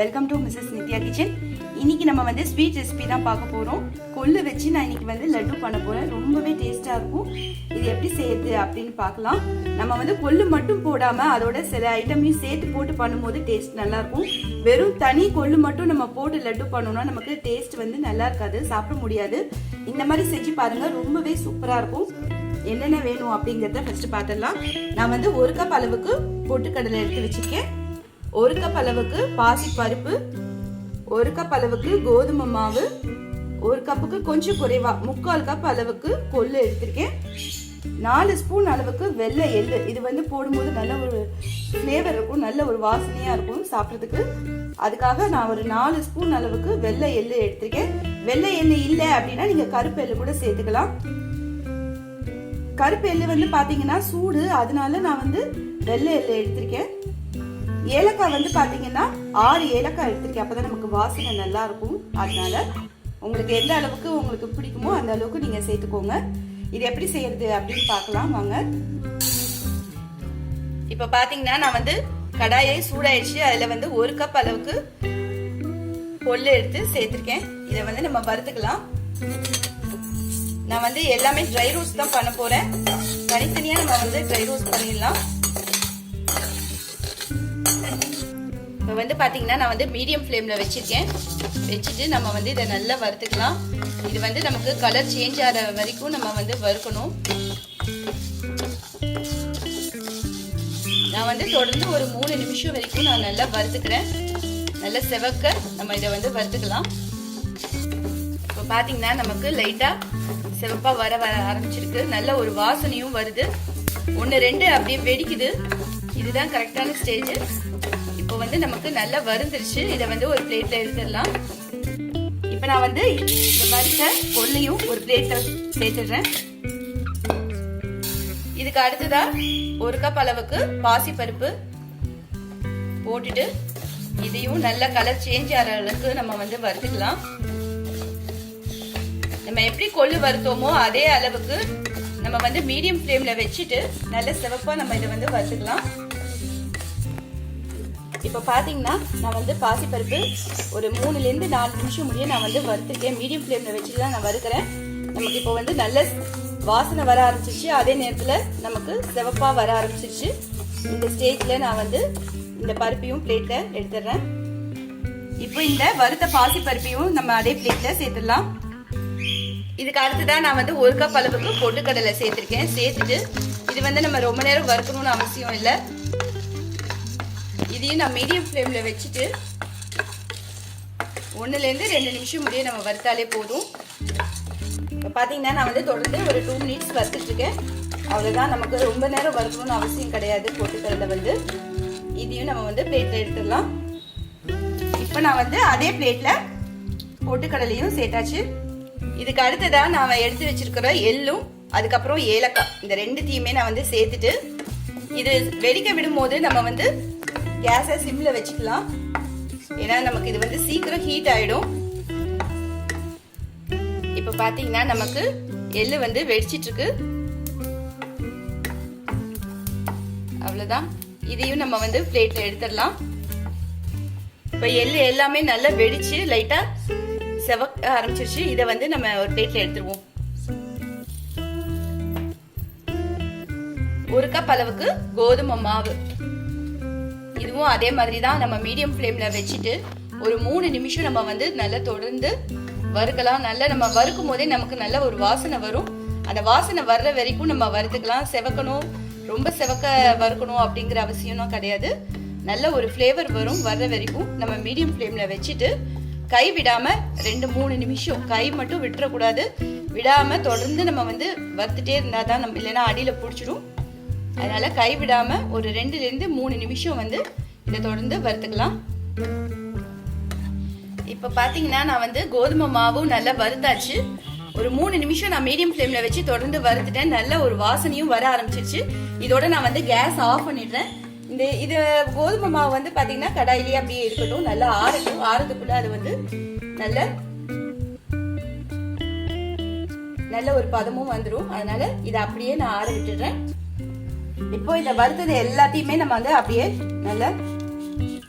Welcome to Mrs Nithya kitchen இன்னைக்கு நம்ம வந்து ஸ்வீட் ரெசிபி தான் பார்க்க போகிறோம் கொள்ளு வச்சு நான் இன்னைக்கு வந்து லட்டு பண்ண போகிறேன் ரொம்பவே டேஸ்ட்டாக இருக்கும். இது எப்படி செய்யுது அப்படின்னு பார்க்கலாம். நம்ம வந்து கொள்ளு மட்டும் போடாமல் அதோட சில ஐட்டமையும் சேர்த்து போட்டு பண்ணும்போது டேஸ்ட் நல்லாயிருக்கும் வெறும் தனி கொள்ளு மட்டும் நம்ம போட்டு லட்டு பண்ணோம்னா நமக்கு டேஸ்ட் வந்து நல்லா இருக்காது. சாப்பிட முடியாது. இந்த மாதிரி செஞ்சு பாருங்கள் ரொம்பவே சூப்பராக இருக்கும். என்னென்ன வேணும் அப்படிங்கிறத ஃபஸ்ட்டு பார்த்துடலாம். நான் வந்து ஒரு கப் அளவுக்கு பொட்டுக்கடலை எடுத்து வச்சுருக்கேன். ஒரு கப் அளவுக்கு பாசி பருப்பு ஒரு கப் அளவுக்கு கோதுமை மாவு ஒரு கப்புக்கு கொஞ்சம் குறைவா முக்கால் கப் அளவுக்கு கொள்ளு எடுத்திருக்கேன். நாலு ஸ்பூன் அளவுக்கு வெள்ளை எள்ளு. இது வந்து போடும்போது நல்ல ஒரு ஃப்ளேவர் இருக்கும் நல்ல ஒரு வாசனையாக இருக்கும் சாப்பிட்றதுக்கு. அதுக்காக நான் ஒரு நாலு ஸ்பூன் அளவுக்கு வெள்ளை எள்ளு எடுத்திருக்கேன். வெள்ளை எள்ளு இல்லை அப்படின்னா நீங்கள் கருப்பு எள்ளு கூட சேர்த்துக்கலாம். கருப்பு எள்ளு வந்து பாத்தீங்கன்னா சூடு அதனால நான் வந்து வெள்ளை எள்ளு எடுத்திருக்கேன். ஏலக்காய் வந்து பார்த்தீங்கன்னா ஆறு ஏலக்காய் எடுத்திருக்கேன். அப்பதான் நமக்கு வாசனை நல்லா இருக்கும் அதனால உங்களுக்கு எந்த அளவுக்கு உங்களுக்கு பிடிக்குமோ அந்த அளவுக்கு நீங்கள் சேர்த்துக்கோங்க. இது எப்படி செய்யறது அப்படின்னு பார்க்கலாம் வாங்க. இப்போ பார்த்தீங்கன்னா நான் வந்து கடாயை சூடாயிடுச்சு. அதில் வந்து ஒரு கப் அளவுக்கு கொள்ளு எடுத்து சேர்த்துருக்கேன். இதை வந்து நம்ம வறுத்துக்கலாம். நான் வந்து எல்லாமே ட்ரை ரோஸ் தான் பண்ண போகிறேன் தனித்தனியாக நம்ம வந்து ட்ரை ரோஸ் பண்ணிடலாம். வந்து பார்த்தீங்கன்னா நான் வந்து மீடியம் ஃப்ளேமில் வச்சுருக்கேன். வச்சுட்டு நம்ம வந்து இதை நல்லா வறுத்துக்கலாம். இது வந்து நமக்கு கலர் சேஞ்ச் ஆகிற வரைக்கும் நம்ம வந்து வறுக்கணும். நான் வந்து தொடர்ந்து ஒரு மூணு நிமிஷம் வரைக்கும் நான் நல்லா வறுத்துக்கிறேன். நல்லா செவக்க நம்ம இதை வந்து வறுத்துக்கலாம். இப்போ பார்த்தீங்கன்னா நமக்கு லைட்டாக சிவப்பாக வர வர ஆரம்பிச்சிருக்கு. நல்ல ஒரு வாசனையும் வருது. ஒன்று ரெண்டு அப்படியே வெடிக்குது. இதுதான் கரெக்டான ஸ்டேஜ் வந்து நமக்கு நல்லா வருந்துருச்சு இதை வந்து ஒரு பிளேட்டில் எடுத்துடலாம். இப்போ நான் வந்து இந்த வறுத்த கொள்ளையும் ஒரு பிளேட்டில் சேர்த்துடுறேன். இதுக்கு அடுத்ததா ஒரு கப் அளவுக்கு பாசி பருப்பு போட்டுட்டு இதையும் நல்ல கலர் சேஞ்ச் ஆகிற அளவுக்கு நம்ம வந்து வறுத்துக்கலாம். நம்ம எப்படி கொள்ளு வறுத்தோமோ அதே அளவுக்கு நம்ம வந்து மீடியம் ஃப்ளேம்ல வச்சுட்டு நல்ல சிவப்பா நம்ம இதை வந்து வறுத்துக்கலாம். இப்போ பார்த்தீங்கன்னா நான் வந்து பாசிப்பருப்பு ஒரு மூணுலேருந்து நாலு நிமிஷம் முடிய நான் வந்து வறுத்துருக்கேன் மீடியம் ஃப்ளேமில் வச்சுட்டு தான் நான் வறுக்கிறேன். நமக்கு இப்போ வந்து நல்ல வாசனை வர ஆரம்பிச்சிருச்சு. அதே நேரத்தில் நமக்கு சிவப்பாக வர ஆரம்பிச்சிருச்சு. இந்த ஸ்டேஜில் நான் வந்து இந்த பருப்பையும் பிளேட்டில் எடுத்துடுறேன். இப்போ இந்த வறுத்த பாசி பருப்பையும் நம்ம அதே பிளேட்டில் சேர்த்துடலாம். இதுக்கு அடுத்ததான் நான் வந்து ஒரு கப் அளவுக்கு பொட்டுக்கடலை சேர்த்துருக்கேன். சேர்த்துட்டு இது வந்து நம்ம ரொம்ப நேரம் வறுக்கணும்னு அவசியம் இல்லை. இதையும் நான் மீடியம் ஃப்ளேமில் வச்சுட்டு ஒன்றுலேருந்து ரெண்டு நிமிஷம் முடிய நம்ம வறுத்தாலே போதும். இப்போ பார்த்தீங்கன்னா நான் வந்து தொடர்ந்து ஒரு டூ மினிட்ஸ் வறுத்துட்ருக்கேன் அவ்வளோதான் நமக்கு ரொம்ப நேரம் வறுக்கணும்னு அவசியம் கிடையாது போட்டுக்கிறத வந்து. இதையும் நம்ம வந்து பிளேட்டில் எடுத்துடலாம். இப்போ நான் வந்து அதே பிளேட்டில் பொட்டுக்கடலையும் சேர்த்தாச்சு. இதுக்கு அடுத்ததாக நான் எடுத்து வச்சிருக்கிற எள்ளும் அதுக்கப்புறம் ஏலக்காய். இந்த ரெண்டுத்தையுமே நான் வந்து சேர்த்துட்டு இது வெடிக்க விடும்போது நம்ம வந்து கேஸை சிம்மில் வச்சுக்கலாம். ஏன்னா நமக்கு இது வந்து சீக்கிரம் ஹீட் ஆகிடும் இப்போ பார்த்தீங்கன்னா நமக்கு எள்ளு வந்து வெடிச்சிட்ருக்கு. அவ்வளோதான் இதையும் நம்ம வந்து பிளேட்டில் எடுத்துடலாம். இப்போ எள்ளு எல்லாமே நல்லா வெடிச்சு லைட்டாக செவக்க ஆரம்பிச்சிருச்சு. இதை வந்து நம்ம ஒரு பிளேட்டில் எடுத்துருவோம். ஒரு கப் அளவுக்கு கோதுமை மாவு. இதுவும் அதே மாதிரி தான் நம்ம மீடியம் ஃப்ளேமில் வச்சுட்டு ஒரு மூணு நிமிஷம் நம்ம வந்து நல்லா தொடர்ந்து வறுக்கலாம். நல்லா நம்ம வறுக்கும் போதே நமக்கு நல்ல ஒரு வாசனை வரும். அந்த வாசனை வர்ற வரைக்கும் நம்ம வறுத்துக்கலாம். செவக்கணும். ரொம்ப செவக்க வறுக்கணும் அப்படிங்கிற அவசியம்லாம் கிடையாது. நல்ல ஒரு ஃப்ளேவர் வரும் வர்ற வரைக்கும். நம்ம மீடியம் ஃப்ளேமில் வச்சுட்டு கை விடாமல் ரெண்டு மூணு நிமிஷம் கை மட்டும் விட்டுறக்கூடாது. விடாமல் தொடர்ந்து நம்ம வந்து வறுத்துட்டே இருந்தால் தான் நம்ம இல்லைன்னா அடியில் பிடிச்சிடும். அதனால கைவிடாமல் ஒரு ரெண்டுல இருந்து மூணு நிமிஷம் வந்து இதை தொடர்ந்து வறுத்துக்கலாம். இப்ப பாத்தீங்கன்னா நான் வந்து கோதுமை மாவும் நல்லா வறுத்தாச்சு. ஒரு மூணு நிமிஷம் நான் மீடியம் ஃப்ளேம்ல வச்சு தொடர்ந்து வறுத்துட்டேன். நல்ல ஒரு வாசனையும் வர ஆரம்பிச்சிருச்சு. இதோட நான் வந்து கேஸ் ஆஃப் பண்ணிடுறேன். இந்த இது கோதுமை மாவு வந்து பாத்தீங்கன்னா கடாயிலேயே அப்படியே இருக்கட்டும். நல்லா ஆறட்டும். ஆறதுக்குள்ள அது வந்து நல்ல நல்ல ஒரு பதமும் வந்துடும் அதனால இதை அப்படியே நான் ஆற விட்டுடுறேன். இப்போ இந்த வறுத்தது எல்லாத்தையுமே நம்ம வந்து அப்படியே நல்லா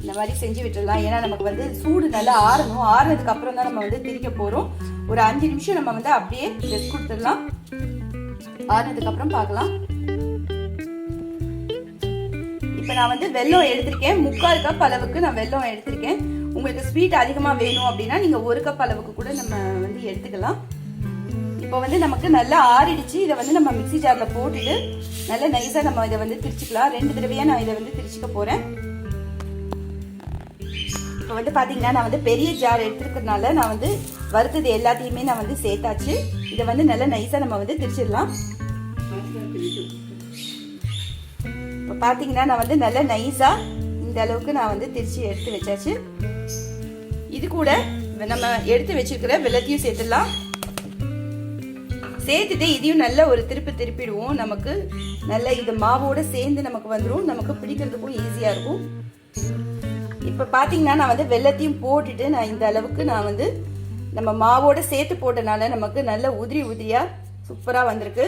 இந்த மாதிரி செஞ்சு விட்டுடலாம். ஏன்னா நமக்கு வந்து சூடு நல்லா ஆறணும். ஆறுனதுக்கு அப்புறம் தான் நம்ம வந்து திரிக்க போகிறோம் ஒரு அஞ்சு நிமிஷம் நம்ம வந்து அப்படியே ரெஸ்ட் கொடுத்துடலாம். ஆறுனதுக்கு அப்புறம் பார்க்கலாம். இப்போ நான் வந்து வெல்லம் எடுத்திருக்கேன். முக்கால் கப் அளவுக்கு நான் வெல்லம் எடுத்திருக்கேன். உங்களுக்கு ஸ்வீட் அதிகமாக வேணும் அப்படின்னா நீங்கள் ஒரு கப் அளவுக்கு கூட நம்ம வந்து எடுத்துக்கலாம். இப்போ வந்து நமக்கு நல்லா ஆறிடுச்சு. இதை வந்து நம்ம மிக்ஸி ஜாரில் போட்டுட்டு நல்லா நைஸாக நம்ம இதை வந்து திரிச்சுக்கலாம் ரெண்டு தடவையாக நான் இதை வந்து திரிச்சுக்க போகிறேன் இப்போ வந்து பார்த்தீங்கன்னா நான் வந்து பெரிய ஜார் எடுத்துருக்கிறதுனால நான் வந்து வறுத்தது எல்லாத்தையுமே நான் வந்து சேர்த்தாச்சு. இதை வந்து நல்லா நைஸாக நம்ம வந்து திரிச்சிடலாம் இப்போ பார்த்தீங்கன்னா நான் வந்து நல்லா நைஸாக இந்த அளவுக்கு நான் வந்து திரிச்சு எடுத்து வச்சாச்சு. இது கூட நம்ம எடுத்து வச்சிருக்கிற வெள்ளத்தையும் சேர்த்துடலாம். சேர்த்துட்டு இதையும் நல்ல ஒரு திருப்பி திருப்பிடுவோம். நமக்கு நல்ல இது மாவோட சேர்ந்து நமக்கு வந்துடும் நமக்கு பிடிக்கிறதுக்கும் ஈஸியாக இருக்கும். இப்போ பார்த்தீங்கன்னா நான் வந்து வெள்ளத்தையும் போட்டுட்டு நான் இந்த அளவுக்கு நான் வந்து நம்ம மாவோட சேர்த்து போட்டனால நமக்கு நல்ல உதிரி உதிரியாக சூப்பராக வந்திருக்கு.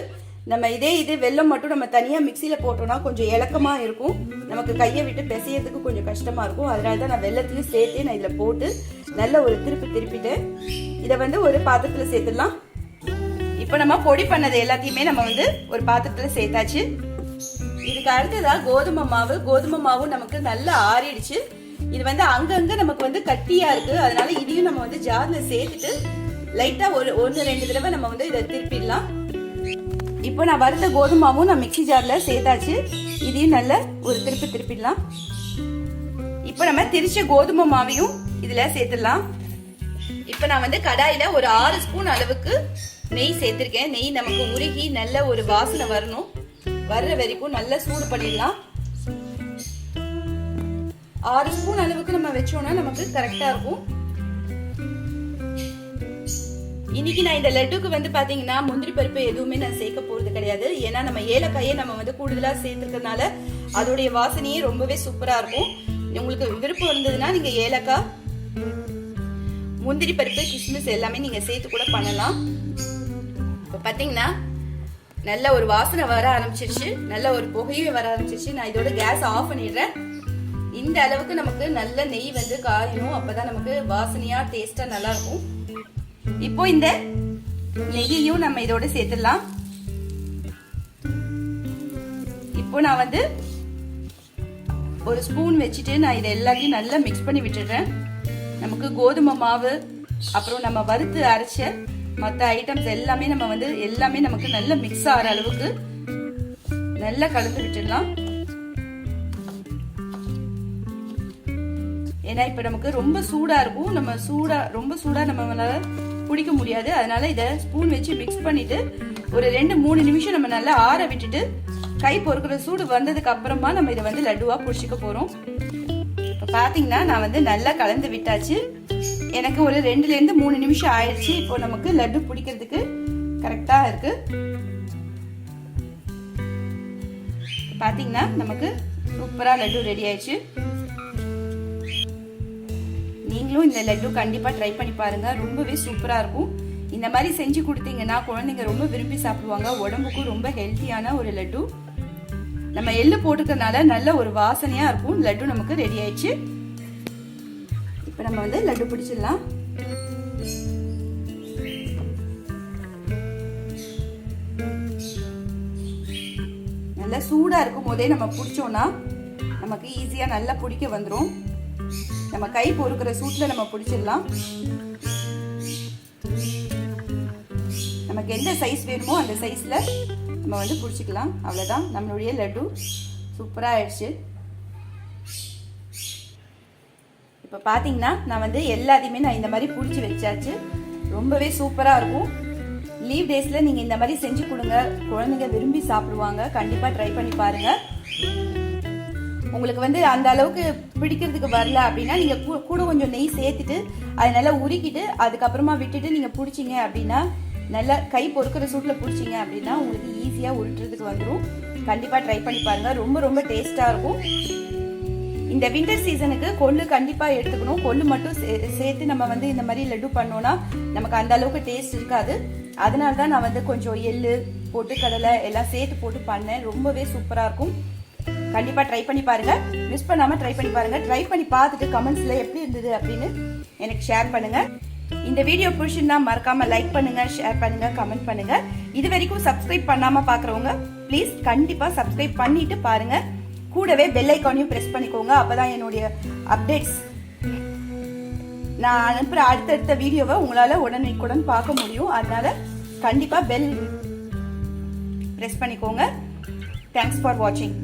நம்ம இதே இது வெள்ளம் மட்டும் நம்ம தனியாக மிக்சியில் போட்டோம்னா கொஞ்சம் இலக்கமாக இருக்கும். நமக்கு கையை விட்டு பிசையறதுக்கு கொஞ்சம் கஷ்டமாக இருக்கும். அதனால தான் நான் வெள்ளத்தையும் சேர்த்து நான் இதில் போட்டு நல்ல ஒரு திருப்பி திருப்பிட்டு இதை வந்து ஒரு பாத்திரத்தில் சேர்த்துடலாம். இப்போ நம்ம பொடி பண்ணது எல்லாத்தையுமே நம்ம வந்து ஒரு பாத்திரத்தில் சேர்த்தாச்சு. இதுக்கு அடுத்ததாக கோதுமை மாவு கோதுமை மாவும் நமக்கு நல்லா ஆறிடுச்சு. இது வந்து அங்கங்க நமக்கு வந்து கட்டியா இருக்கு. அதனால இதையும் நம்ம வந்து ஜார்ல சேர்த்துட்டு லைட்டா ஒரு ஒன்று ரெண்டு தடவை நம்ம வந்து இதை திருப்பிடலாம். இப்போ நான் வறுத்த கோதுமாவும் நான் மிக்ஸி ஜார்ல சேர்த்தாச்சு. இதையும் நல்ல ஒரு திருப்பி திருப்பிடலாம். இப்போ நம்ம திரிச்ச கோதுமை மாவையும் இதுல சேர்த்துடலாம். இப்போ நான் வந்து கடாயில ஒரு ஆறு ஸ்பூன் அளவுக்கு நெய் சேர்த்துருக்கேன். நெய் நமக்கு உருகி நல்ல ஒரு வாசனை வரணும். வர்ற வரைக்கும் நல்லா சூடு பண்ணிடலாம். ஆறு ஸ்பூன் அளவுக்கு நம்ம வச்சோம்னா நமக்கு கரெக்டாக இருக்கும். இன்னைக்கு நான் இந்த லட்டுக்கு வந்து பாத்தீங்கன்னா முந்திரி பருப்பு எதுவுமே நான் சேர்க்க போறது கிடையாது. ஏன்னா நம்ம ஏலக்காயை நம்ம வந்து கூடுதலா சேர்த்துக்கிறதுனால அதோடைய வாசனையே ரொம்பவே சூப்பரா இருக்கும். உங்களுக்கு விருப்பம் இருந்ததுன்னா நீங்க ஏலக்காய் முந்திரி பருப்பு கிஸ்மிஸ் எல்லாமே நீங்க சேர்த்து கூட பண்ணலாம். பார்த்தீங்கன்னா நல்ல ஒரு வாசனை வர ஆரம்பிச்சிருச்சு. நல்ல ஒரு புகையும் வர ஆரம்பிச்சிருச்சு. நான் இதோட கேஸ் ஆஃப் பண்ணிடுறேன். இந்த அளவுக்கு நமக்கு நல்ல நெய் வந்து காயணும். அப்பதான் நமக்கு வாசனையா டேஸ்டா நல்லா இருக்கும் இப்போ இந்த நெய்யையும் நம்ம இதோட சேர்த்துடலாம். இப்போ நான் வந்து ஒரு ஸ்பூன் வச்சுட்டு நான் இதை எல்லாத்தையும் நல்லா மிக்ஸ் பண்ணி விட்டுடுறேன். நமக்கு கோதுமை மாவு அப்புறம் நம்ம வறுத்து அரைச்ச மற்ற ஐட்டம்ஸ் எல்லாமே நம்ம வந்து எல்லாமே நமக்கு நல்ல மிக்ஸ் ஆகிற அளவுக்கு நல்லா கலந்து விட்டுடலாம். ஏன்னா இப்போ நமக்கு ரொம்ப சூடாக இருக்கும். நம்ம சூடாக ரொம்ப சூடாக நம்மளால குடிக்க முடியாது. அதனால இதை ஸ்பூன் வச்சு மிக்ஸ் பண்ணிட்டு ஒரு ரெண்டு மூணு நிமிஷம் நம்ம நல்லா ஆற விட்டுட்டு கை பொறுக்கிற சூடு வந்ததுக்கு அப்புறமா நம்ம இதை வந்து லட்டுவாக பிடிச்சிக்க போகிறோம் இப்போ பார்த்தீங்கன்னா நான் வந்து நல்லா கலந்து விட்டாச்சு. எனக்கு ஒரு ரெண்டுலேருந்து மூணு நிமிஷம் ஆயிடுச்சு. இப்போ நமக்கு லட்டு பிடிக்கிறதுக்கு கரெக்டாக இருக்கு. பார்த்தீங்கன்னா நமக்கு சூப்பராக லட்டு ரெடி ஆயிடுச்சு. நீங்களும் இந்த லட்டு கண்டிப்பாக ட்ரை பண்ணி பாருங்க. ரொம்பவே சூப்பராக இருக்கும். இந்த மாதிரி செஞ்சு கொடுத்தீங்கன்னா குழந்தைங்க ரொம்ப விரும்பி சாப்பிடுவாங்க. உடம்புக்கும் ரொம்ப ஹெல்த்தியான ஒரு லட்டு. நம்ம எள்ளு போட்டுக்கிறதுனால நல்ல ஒரு வாசனையாக இருக்கும். லட்டு நமக்கு ரெடி ஆயிடுச்சு. இப்போ நம்ம வந்து லட்டு பிடிச்சிடலாம். நல்லா சூடாக இருக்கும் போதே நம்ம பிடிச்சோன்னா நமக்கு ஈஸியாக நல்லா பிடிக்க வந்துடும் நம்ம கை பொறுக்கிற சூட்டில் நம்ம பிடிச்சிடலாம். நமக்கு எந்த சைஸ் வேணுமோ அந்த சைஸில் நம்ம வந்து பிடிச்சிக்கலாம். அவ்வளோதான் நம்மளுடைய லட்டு சூப்பராக ஆயிடுச்சு. இப்போ பார்த்தீங்கன்னா நான் வந்து எல்லாத்தையுமே நான் இந்த மாதிரி பிடிச்சி வச்சாச்சு. ரொம்பவே சூப்பராக இருக்கும். லீவ் டேஸில் நீங்கள் இந்த மாதிரி செஞ்சு கொடுங்க. குழந்தைங்க விரும்பி சாப்பிடுவாங்க. கண்டிப்பாக ட்ரை பண்ணி பாருங்கள் உங்களுக்கு வந்து அந்த அளவுக்கு பிடிக்கிறதுக்கு வரல அப்படின்னா நீங்கள் கூட கொஞ்சம் நெய் சேர்த்துட்டு அதை நல்லா உருக்கிட்டு அதுக்கப்புறமா விட்டுட்டு நீங்கள் பிடிச்சிங்க அப்படின்னா நல்லா கை பொறுக்கிற சூட்டில் பிடிச்சிங்க அப்படின்னா உங்களுக்கு ஈஸியாக உருட்டுறதுக்கு வந்துடும் கண்டிப்பாக ட்ரை பண்ணி பாருங்கள் ரொம்ப ரொம்ப டேஸ்ட்டாக இருக்கும். இந்த வின்டர் சீசனுக்கு கொள்ளு கண்டிப்பாக எடுத்துக்கணும். கொள்ளு மட்டும் சே- சேர்த்து நம்ம வந்து இந்த மாதிரி லட்டு பண்ணோம்னா நமக்கு அந்த அளவுக்கு டேஸ்ட் இருக்காது. அதனால தான் நான் வந்து கொஞ்சம் எள்ளு போட்டு கடலை எல்லாம் சேர்த்து போட்டு பண்ணேன். ரொம்பவே சூப்பராக இருக்கும். கண்டிப்பாக ட்ரை பண்ணி பாருங்க. மிஸ் பண்ணாமல் ட்ரை பண்ணி பாருங்க. ட்ரை பண்ணி பார்த்துட்டு கமெண்ட்ஸில் எப்படி இருந்தது அப்படின்னு எனக்கு ஷேர் பண்ணுங்க. இந்த வீடியோ பிடிச்சிருந்தா மறக்காம லைக் பண்ணுங்க ஷேர் பண்ணுங்க கமெண்ட் பண்ணுங்க. இது வரைக்கும் சப்ஸ்கிரைப் பண்ணாம பார்க்குறவங்க ப்ளீஸ் கண்டிப்பாக சப்ஸ்கிரைப் பண்ணிட்டு பாருங்க. கூடவே பெல் ஐக்கானையும் ப்ரெஸ் பண்ணிக்கோங்க. அப்பதான் என்னுடைய அப்டேட்ஸ் நான் அனுப்புகிற அடுத்தடுத்த வீடியோவை உங்களால் உடனுக்குடன் பார்க்க முடியும். அதனால் கண்டிப்பாக பெல் ப்ரெஸ் பண்ணிக்கோங்க. தேங்க்ஸ் ஃபார் வாட்சிங்